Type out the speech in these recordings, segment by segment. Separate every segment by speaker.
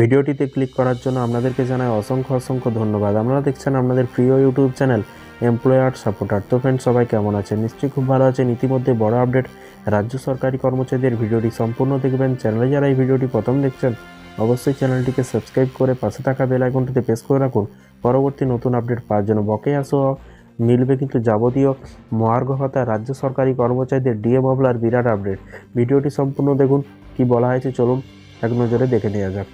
Speaker 1: ভিডিওটিতে ক্লিক করার জন্য আপনাদেরকে জানাই অসংখ্য অসংখ্য ধন্যবাদ। আপনারা দেখছেন আপনাদের প্রিয় ইউটিউব চ্যানেল এমপ্লয়ার সাপোর্টার। তো ফ্রেন্ড সবাই কেমন আছেন? নিশ্চয়ই খুব ভালো আছেন। ইতিমধ্যে বড় আপডেট, রাজ্য সরকারি কর্মচারীদের ভিডিওটি সম্পূর্ণ দেখবেন। চ্যানেলে যারা এই ভিডিওটি প্রথম দেখছেন, অবশ্যই চ্যানেলটিকে সাবস্ক্রাইব করে পাশে থাকা বেল আইকনটিতে প্রেস করে রাখুন। পরবর্তী নতুন আপডেট পাওয়ার জন্য বকেয়া আসো। মিলবে কিন্তু যাবতীয় মহার্ঘ ভাতা রাজ্য সরকারি কর্মচারীদের ডিএ মামলার বিরাট আপডেট ভিডিওটি সম্পূর্ণ দেখুন, কি বলা হয়েছে চলুন এক নজরে দেখে নেওয়া যাক।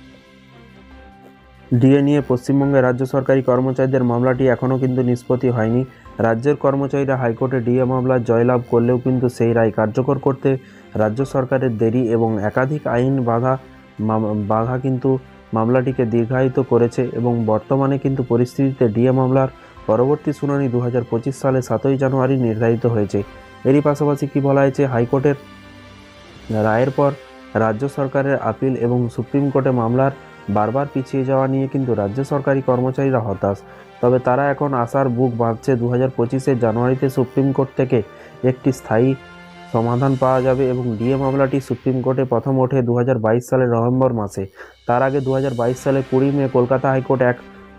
Speaker 1: ডিএ নিয়ে পশ্চিমবঙ্গের রাজ্য সরকারি কর্মচারীদের মামলাটি এখনও কিন্তু নিষ্পত্তি হয়নি। রাজ্যের কর্মচারীরা হাইকোর্টে ডিএ মামলার জয়লাভ করলেও কিন্তু সেই রায় কার্যকর করতে রাজ্য সরকারের দেরি এবং একাধিক আইন বাধা বাধা কিন্তু মামলাটিকে দীর্ঘায়িত করেছে এবং বর্তমানে কিন্তু পরিস্থিতিতে ডিএ মামলার পরবর্তী শুনানি দু হাজার পঁচিশ সালে সাতই জানুয়ারি নির্ধারিত হয়েছে। এরই পাশাপাশি কি বলা হয়েছে, হাইকোর্টের রায়ের পর রাজ্য সরকারের আপিল এবং সুপ্রিম কোর্টে মামলার বারবার পিছিয়ে যাওয়া নিয়ে কিন্তু রাজ্য সরকারি কর্মচারীরা হতাশ। তবে তারা এখন আশার বুক বাঁধছে দু হাজার পঁচিশের জানুয়ারিতে সুপ্রিম কোর্ট থেকে একটি স্থায়ী সমাধান পাওয়া যাবে এবং ডিএ মামলাটি সুপ্রিম কোর্টে প্রথম ওঠে দু হাজার বাইশ সালের নভেম্বর মাসে। তার আগে দু হাজার বাইশ সালে কুড়ি মে কলকাতা হাইকোর্ট এক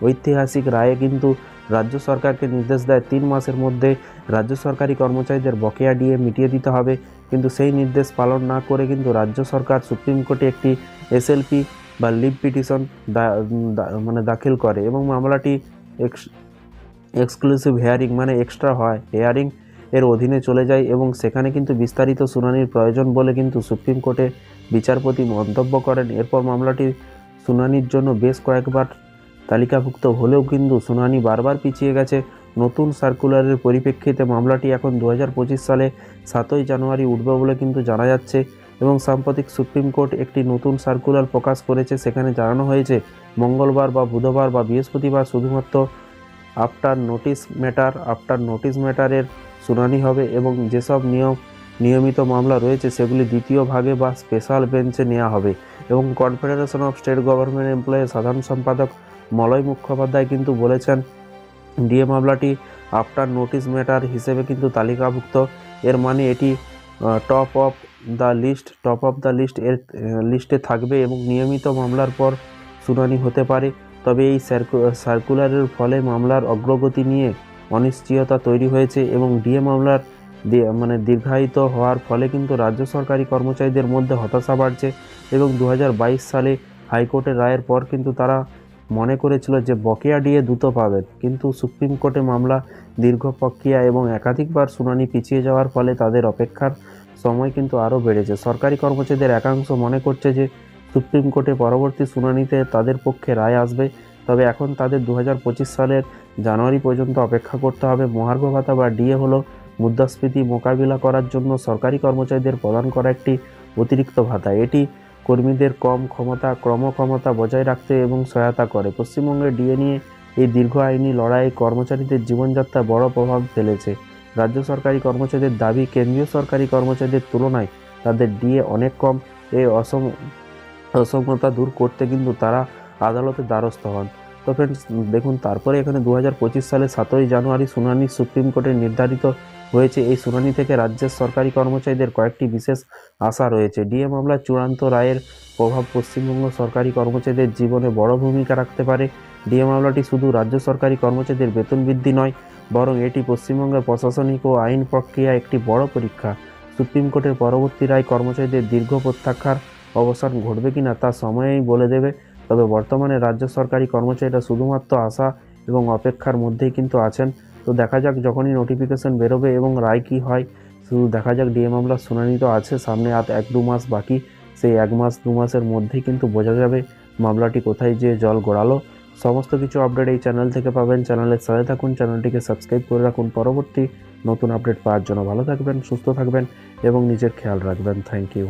Speaker 1: ঐতিহাসিক রায়ে কিন্তু রাজ্য সরকারকে নির্দেশ দেয়, তিন মাসের মধ্যে রাজ্য সরকারি কর্মচারীদের বকেয়া ডিএ মিটিয়ে দিতে হবে। কিন্তু সেই নির্দেশ পালন না করে কিন্তু রাজ্য সরকার সুপ্রিম কোর্টে একটি এসএলপি বা লিভ পিটিশন মানে দাখিল করে এবং মামলাটি এক্স, এক্সক্লুসিভ হেয়ারিং মানে এক্সট্রা হয়। হেয়ারিং এর অধীনে চলে যায় এবং সেখানে কিন্তু বিস্তারিত শুনানির প্রয়োজন বলে কিন্তু সুপ্রিম কোর্টে বিচারপতি মন্তব্য করেন। এরপর মামলাটি শুনানির জন্য বেশ কয়েকবার তালিকাভুক্ত হলেও কিন্তু শুনানি বারবার পিছিয়ে গেছে। নতুন সার্কুলারের পরিপ্রেক্ষিতে মামলাটি এখন দু হাজার পঁচিশ সালে সাতই জানুয়ারি উঠবে বলে কিন্তু জানা যাচ্ছে। এবং সাম্প্রতিক সুপ্রিম কোর্ট একটি নতুন সার্কুলার প্রকাশ করেছে, সেখানে জানানো হয়েছে, মঙ্গলবার বা বুধবার বা বৃহস্পতিবার শুধুমাত্র after notice matter, after notice ম্যাটারের শুনানি হবে এবং যেসব নিয়ম, নিয়মিত মামলা রয়েছে, সেগুলি দ্বিতীয় ভাগে বা স্পেশাল বেঞ্চে নেওয়া হবে। এবং Confederation of State Government Employee সাধারণ সম্পাদক মলয় মুখোপাধ্যায় কিন্তু বলেছেন, ডিএ মামলাটি আফটার নোটিশ ম্যাটার হিসেবে কিন্তু তালিকাভুক্ত। এর মানে এটি top of the list top of the list এর লিস্টে থাকবে এবং নিয়মিত মামলার পর শুনানি হতে পারে। তবে এই সার্কুলারের ফলে মামলার অগ্রগতি নিয়ে অনিশ্চয়তা তৈরি হয়েছে এবং ডিএ মামলার মানে দীর্ঘায়িত হওয়ার ফলে কিন্তু রাজ্য সরকারি কর্মচারীদের মধ্যে হতাশা বাড়ছে এবং দু হাজার বাইশ সালে হাইকোর্টের রায়ের পর কিন্তু তারা মনে করেছিল যে বকেয়া ডিএ দ্রুত পাবেন কিন্তু সুপ্রিম কোর্টে মামলা, দীর্ঘ প্রক্রিয়া এবং একাধিকবার শুনানি পিছিয়ে যাওয়ার ফলে তাদের অপেক্ষার সময় কিন্তু আরও বেড়েছে। সরকারি কর্মচারীদের একাংশ মনে করছে যে সুপ্রিম কোর্টে পরবর্তী শুনানিতে তাদের পক্ষে রায় আসবে। তবে এখন তাদের দু হাজার পঁচিশ সালের জানুয়ারি পর্যন্ত অপেক্ষা করতে হবে। মহার্ঘ ভাতা বা ডিএ হলো মুদ্রাস্ফীতি মোকাবিলা করার জন্য সরকারি কর্মচারীদের প্রদান করা একটি অতিরিক্ত ভাতা। এটি কর্মীদের কম ক্ষমতা, ক্রমক্ষমতা বজায় রাখতে এবং সহায়তা করে। পশ্চিমবঙ্গের ডিএ নিয়ে এই দীর্ঘ আইনি লড়াই কর্মচারীদের জীবনযাত্রা বড় প্রভাব ফেলেছে। রাজ্য সরকারি কর্মচারীদের দাবি, কেন্দ্রীয় সরকারি কর্মচারীদের তুলনায় তাদের ডিএ অনেক কম। এই অসম, অসমতা দূর করতে কিন্তু তারা আদালতে দ্বারস্থ হন। তো ফ্রেন্ডস দেখুন, তারপরে এখানে দু সালে সাতই জানুয়ারি শুনানি সুপ্রিম কোর্টে নির্ধারিত হয়েছে। এই শুনানি থেকে রাজ্যের সরকারি কর্মচারীদের কয়েকটি বিশেষ আশা রয়েছে। ডিএ মামলার চূড়ান্ত রায়ের প্রভাব পশ্চিমবঙ্গ সরকারি কর্মচারীদের জীবনে বড় ভূমিকা রাখতে পারে। ডিএ মামলাটি শুধু রাজ্য সরকারি কর্মচারীদের বেতন বৃদ্ধি নয়, বরং এটি পশ্চিমবঙ্গের প্রশাসনিক ও আইন প্রক্রিয়া একটি বড় পরীক্ষা। সুপ্রিম কোর্টের পরবর্তী রায় কর্মচারীদের দীর্ঘ প্রত্যাখ্যার অবসান ঘটবে কিনা তা সময়েই বলে দেবে। তবে বর্তমানে রাজ্য সরকারি কর্মচারীরা শুধুমাত্র আশা এবং অপেক্ষার মধ্যেই কিন্তু আছেন। তো দেখা যাক যখনই নোটিফিকেশন বেরোবে এবং রায় কী হয়, শুধু দেখা যাক ডিএ মামলার শুনানি তো আছে, সামনে আর এক দু মাস বাকি। সেই এক মাস, দু মাসের মধ্যেই কিন্তু বোঝা যাবে মামলাটি কোথায় যে জল গড়ালো। সমস্ত কিছু আপডেট এই চ্যানেল থেকে পাবেন। চ্যানেলের সাথে থাকুন চ্যানেলটিকে সাবস্ক্রাইব করে রাখুন। পরবর্তী নতুন আপডেট পাওয়ার জন্য ভালো থাকবেন, সুস্থ থাকবেন এবং নিজের খেয়াল রাখবেন। Thank you